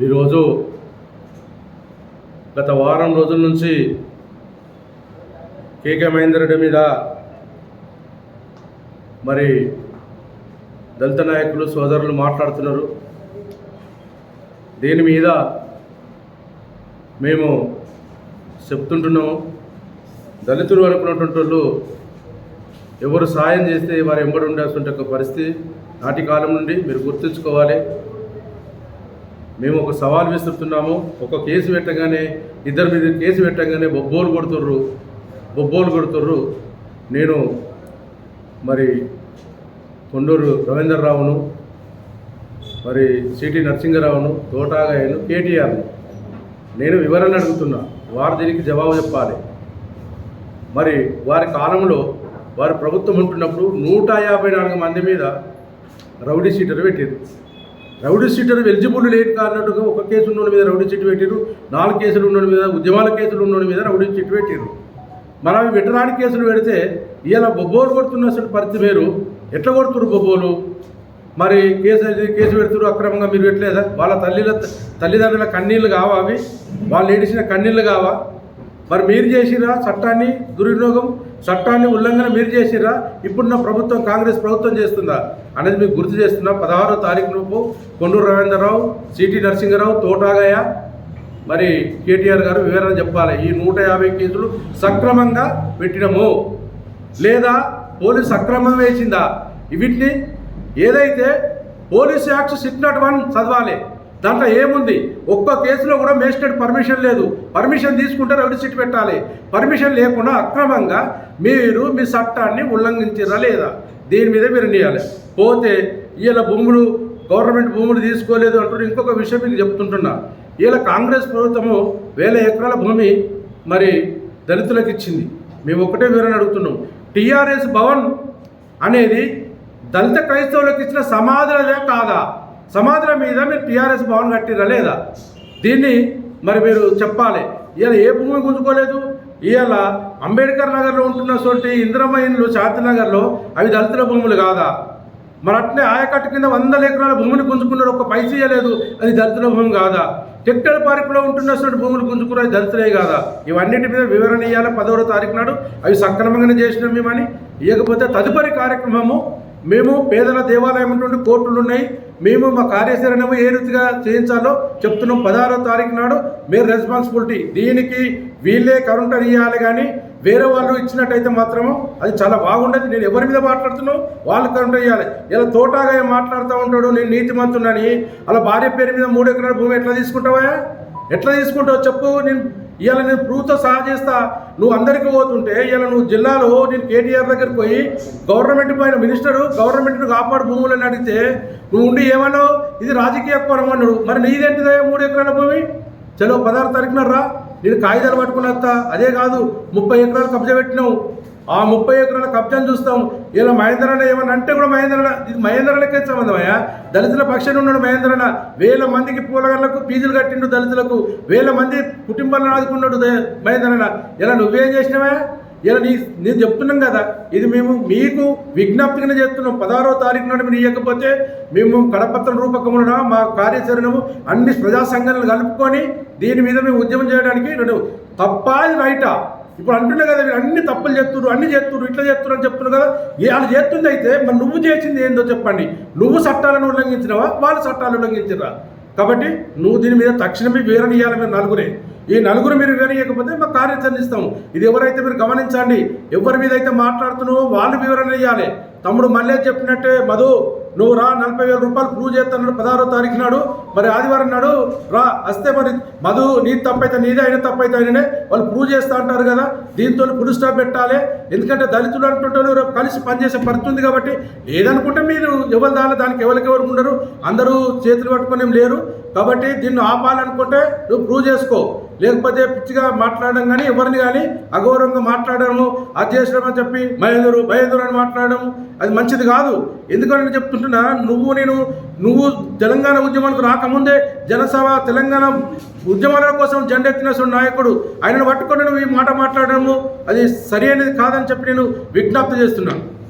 ఈరోజు గత వారం రోజుల నుంచి కేకే మహేందర్ రెడ్డి మీద మరి దళిత నాయకులు సోదరులు మాట్లాడుతున్నారు. దీని మీద మేము చెప్తుంటున్నాము. దళితులు అనుకున్నటువంటి వాళ్ళు ఎవరు సాయం చేస్తే వారు ఎంబడి ఉండాల్సిన ఒక పరిస్థితి నాటి కాలం నుండి మీరు గుర్తుంచుకోవాలి. మేము ఒక సవాల్ విసురుతున్నాము ఒక కేసు పెట్టగానే ఇద్దరి మీద కేసు పెట్టగానే బొబ్బోలు కొడుతుర్రు బొబ్బోలు కొడుతుర్రు. నేను మరి కొండూరు రవీందర్ రావును మరి సిటి నరసింహరావును తోటాగాయను కేటీఆర్ను. నేను వివరణ అడుగుతున్నా వారు దీనికి జవాబు చెప్పాలి. మరి వారి కాలంలో వారి ప్రభుత్వం ఉంటున్నప్పుడు నూట యాభై నాలుగు మంది మీద రౌడీ షీటర్ పెట్టారు రౌడీ సీటర్ ఎలిజిబుల్ లేని కానట్టుగా ఒక కేసు ఉన్న మీద రౌడీ సీట్ పెట్టారు నాలుగు కేసులు ఉన్న మీద ఉద్యమాల కేసులు ఉన్న మీద రౌడీ సీట్ పెట్టారు మరి అవి వెటరాని కేసులు పెడితే ఇలా బొబ్బోలు కొడుతున్న పరిస్థితి వేరు. ఎట్లా కొడుతురు బొబ్బోలు? మరి కేసు కేసు పెడుతురు అక్రమంగా మీరు పెట్టలేదా? వాళ్ళ తల్లిల తల్లిదండ్రుల కన్నీళ్ళు కావా అవి? వాళ్ళు ఏడిసిన కన్నీళ్ళు కావా? మరి మీరు చేసిన చట్టాన్ని దుర్వినియోగం? చట్టాన్ని ఉల్లంఘన మీరు చేసిరా ఇప్పుడున్న ప్రభుత్వం కాంగ్రెస్ ప్రభుత్వం చేస్తుందా? అనేది మీకు గుర్తు చేస్తున్నా. పదహారో తారీఖులోపు కొండూరు రవీంద్రరావు సిటి నరసింహరావు తోటాగయ్య మరి కేటీఆర్ గారు వివరణ చెప్పాలి. ఈ నూట యాభై కేసులు సక్రమంగా పెట్టినము. లేదా పోలీసు సక్రమం వేసిందా? వీటిని ఏదైతే పోలీస్ యాక్ట్ సిట్ నాట్ వన్ చదవాలి. దాంట్లో ఏముంది? ఒక్క కేసులో కూడా మేజిస్ట్రేట్ పర్మిషన్ లేదు. పర్మిషన్ తీసుకుంటే రెండు సిట్ పెట్టాలి. పర్మిషన్ లేకుండా అక్రమంగా మీరు మీ చట్టాన్ని ఉల్లంఘించారా లేదా? దీని మీద మీరు నియాలి. పోతే వీళ్ళ భూములు గవర్నమెంట్ భూములు తీసుకోలేదు అంటున్న ఇంకొక విషయం మీకు చెప్తుంటున్నా. వీళ్ళ కాంగ్రెస్ ప్రభుత్వము వేల ఎకరాల భూమి మరి దళితులకు ఇచ్చింది. మేము ఒకటే వివరణ అడుగుతున్నాం. టీఆర్ఎస్ భవన్ అనేది దళిత క్రైస్తవులకు ఇచ్చిన సమాధులదే కాదా? సమాధుల మీద మీరు టీఆర్ఎస్ భవన్ కట్టిరా లేదా? దీన్ని మరి మీరు చెప్పాలి. ఇవాళ ఏ భూమి గుంజుకోలేదు? ఇవాళ అంబేద్కర్ నగర్లో ఉంటున్న సోటి ఇందిరమ్మ ఇండ్లు శాంతినగర్లో అవి దళితుల భూములు కాదా? మరి అట్నే ఆయకట్టు కింద వందల ఎకరాల భూమిని గుంజుకున్నారు. ఒక్క పైస ఇవ్వలేదు అది దళితుల భూమి కాదా? టెక్టల్ పార్కులో ఉంటున్నటువంటి భూములు గుంజుకున్నారు. అది దళితులే కాదా? ఇవన్నిటి మీద వివరణ ఇవ్వాలి పదవ తారీఖు నాడు అవి సక్రమంగానే చేసినాం మేమని. ఇవ్వకపోతే తదుపరి కార్యక్రమము మేము పేదల దేవాలయం ఉన్నటువంటి కోర్టులు ఉన్నాయి. మేము మా కార్యాచరణము ఏ రీతిగా చేయించాలో చెప్తున్నాం. పదహారో తారీఖు నాడు మీరు రెస్పాన్సిబిలిటీ దీనికి వీళ్ళే కౌంటర్ ఇవ్వాలి కానీ వేరే వాళ్ళు ఇచ్చినట్టయితే మాత్రము అది చాలా బాగుండదు. నేను ఎవరి మీద మాట్లాడుతున్నావు వాళ్ళు కౌంటర్ ఇవ్వాలి ఇలా తోటాగా మాట్లాడుతూ ఉంటాడు? నేను నీతిమంతుడని అలా భార్య పేరు మీద మూడు ఎకరాల భూమి ఎట్లా తీసుకుంటావా ఎట్లా తీసుకుంటావు చెప్పు. నేను ఇవాళ నేను ప్రూఫ్తో సహా చేస్తా. నువ్వు అందరికీ పోతుంటే ఇవాళ నువ్వు జిల్లాలో నేను కేటీఆర్ దగ్గరికి పోయి గవర్నమెంట్ పైన మినిస్టరు గవర్నమెంట్ను కాపాడు భూములని అడిగితే నువ్వు ఉండి ఏమన్నావు? ఇది రాజకీయ కోణం అన్నాడు. మరి నీదేంటిదే మూడు ఎకరాల భూమి? చలో పదహారు తారీఖున రా. నేను కాగితాలు పట్టుకుని వస్తా. అదే కాదు ముప్పై ఎకరాలు కబ్జా పెట్టినావు. ఆ ముప్పై ఎకరాల కబ్జాను చూస్తాం. ఇలా మహేంద్రన్న ఏమన్నా అంటే కూడా మహేంద్రన్న ఇది మహేంద్రన్నకే సంబంధమయ్యా దళితుల పక్షాన్ని ఉన్నాడు మహేంద్రన్న. వేల మందికి పూలగళ్ళకు ఫీజులు కట్టిండు దళితులకు. వేల మంది కుటుంబాలను ఆదుకున్నాడు మహేంద్రన మహేంద్రన్న. ఇలా నువ్వేం చేసినావా? ఇలా నీ నేను చెప్తున్నాం కదా. ఇది మేము మీకు విజ్ఞప్తిగానే చేస్తున్నాం. పదహారో తారీఖు నాడు మీరు ఇవ్వకపోతే మేము కడపత్రం రూపకమున మా కార్యాచరణము అన్ని ప్రజా సంఘాలను కలుపుకొని దీని మీద మేము ఉద్యమం చేయడానికి నేను తప్పా రైటా? ఇప్పుడు అంటున్నా కదా అన్ని తప్పులు చేస్తున్నారు అన్ని చేస్తున్నారు ఇట్లా చేస్తున్నారు అని చెప్తున్నారు కదా. ఏ వాళ్ళు చేస్తుంది అయితే మరి నువ్వు చేసింది ఏందో చెప్పండి. నువ్వు చట్టాలను ఉల్లంఘించినవా? వాళ్ళు చట్టాలు ఉల్లంఘించినరా? కాబట్టి నువ్వు దీని మీద తక్షణమే వివరణ ఇవ్వాలి మీరు నలుగురే. ఈ నలుగురు మీరు వివరణ ఇవ్వకపోతే మా కార్యాచరణ ఇస్తాము. ఇది ఎవరైతే మీరు గమనించండి ఎవరి మీద అయితే మాట్లాడుతున్నావో వాళ్ళు వివరణ ఇవ్వాలి తమ్ముడు మళ్ళీ చెప్పినట్టే మధు నువ్వు రా నలభై వేల రూపాయలు ప్రూవ్ చేస్తున్నాడు పదహారో తారీఖు నాడు మరి ఆదివారం నాడు రా వస్తే మరి మధు నీ తప్పైతే నీదే అయిన తప్పైతే అయిననే వాళ్ళు ప్రూవ్ చేస్తా అంటారు కదా దీంతో ఫుల్ స్టాప్ పెట్టాలి. ఎందుకంటే దళితులు అంటుంటారు రేపు కలిసి పనిచేసే పరిస్థితి ఉంది కాబట్టి ఏదనుకుంటే మీరు ఎవరు దాని దానికి ఎవరికెవరు ఉండరు. అందరూ చేతులు పట్టుకొని లేరు. కాబట్టి దీన్ని ఆపాలనుకుంటే నువ్వు ప్రూవ్ చేసుకో. లేకపోతే పిచ్చిగా మాట్లాడడం కానీ ఎవరిని కానీ అగౌరవంగా మాట్లాడడము అది చెప్పి మహేందరు మహేందరు అని మాట్లాడడం అది మంచిది కాదు. ఎందుకని నేను చెప్తుంటున్నా నువ్వు నేను నువ్వు తెలంగాణ ఉద్యమానికి రాకముందే జనసభ తెలంగాణ ఉద్యమాల కోసం జెండెత్తిన నాయకుడు ఆయనను పట్టుకొని నువ్వు ఈ మాట మాట్లాడడము అది సరి అనేది కాదని చెప్పి నేను విజ్ఞప్తి చేస్తున్నాను